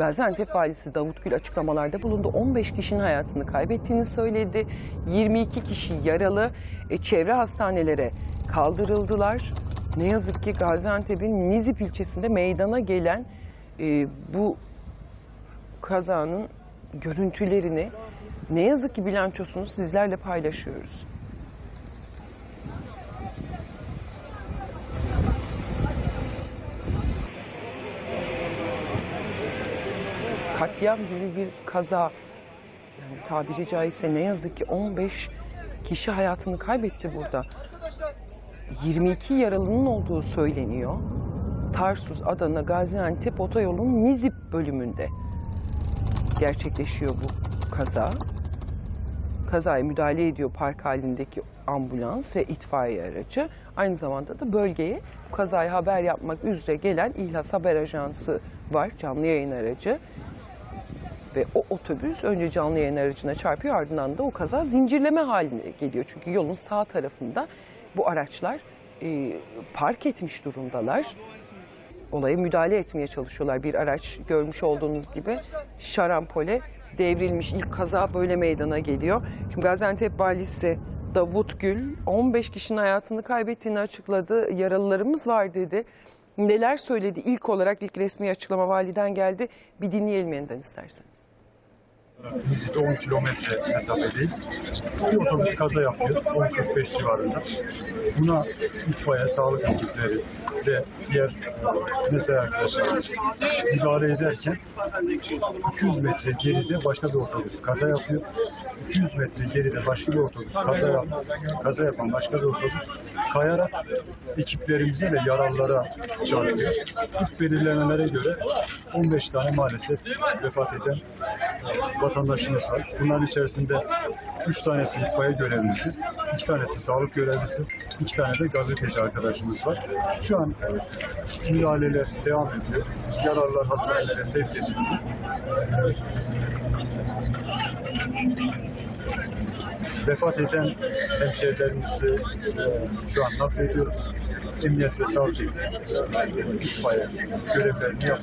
Gaziantep valisi Davut Gül açıklamalarda bulundu. 15 kişinin hayatını kaybettiğini söyledi. 22 kişi yaralı. E, çevre hastanelere kaldırıldılar. Ne yazık ki Gaziantep'in Nizip ilçesinde meydana gelen e, bu kazanın görüntülerini ne yazık ki bilançosunu sizlerle paylaşıyoruz. Katliam gibi bir kaza yani tabiri caizse ne yazık ki 15 kişi hayatını kaybetti burada. 22 yaralının olduğu söyleniyor. Tarsus, Adana, Gaziantep otoyolunun Nizip bölümünde gerçekleşiyor bu kaza. Kazaya müdahale ediyor park halindeki ambulans ve itfaiye aracı. Aynı zamanda da bölgeye bu kazayı haber yapmak üzere gelen İhlas Haber Ajansı var, canlı yayın aracı. Ve o otobüs önce canlı yayın aracına çarpıyor ardından da o kaza zincirleme haline geliyor. Çünkü yolun sağ tarafında bu araçlar e, park etmiş durumdalar. Olaya müdahale etmeye çalışıyorlar. Bir araç görmüş olduğunuz gibi şarampole devrilmiş. İlk kaza böyle meydana geliyor. Şimdi Gaziantep valisi Davut Gül 15 kişinin hayatını kaybettiğini açıkladı. Yaralılarımız var dedi. Neler söyledi? İlk olarak ilk resmi açıklama validen geldi. Bir dinleyelim yeniden isterseniz. Biz 10 kilometre mesafedeyiz. Bir otobüs kaza yapıyor 10.45 civarında. Buna itfaiye, sağlık ekipleri ve diğer mesai arkadaşlarımız müdahale ederken 200 metre geride başka bir otobüs kaza yapıyor. 200 metre geride başka bir otobüs kaza, yap kaza yapan başka bir otobüs kayarak ekiplerimize ve yaralılara çarpıyor. İlk belirlemelere göre 15 tane maalesef vefat eden vatandaşımız var. Bunların içerisinde 3 tanesi itfaiye görevlisi, 2 tanesi sağlık görevlisi, 2 tane de gazeteci arkadaşımız var. Şu an müdahaleler devam ediyor. Yaralılar hastanelere sevk edildi. Vefat eden hemşehrilerimizi e, şu an naklediyoruz. Emniyet ve savcı itfaiye görevlerini yapıyor.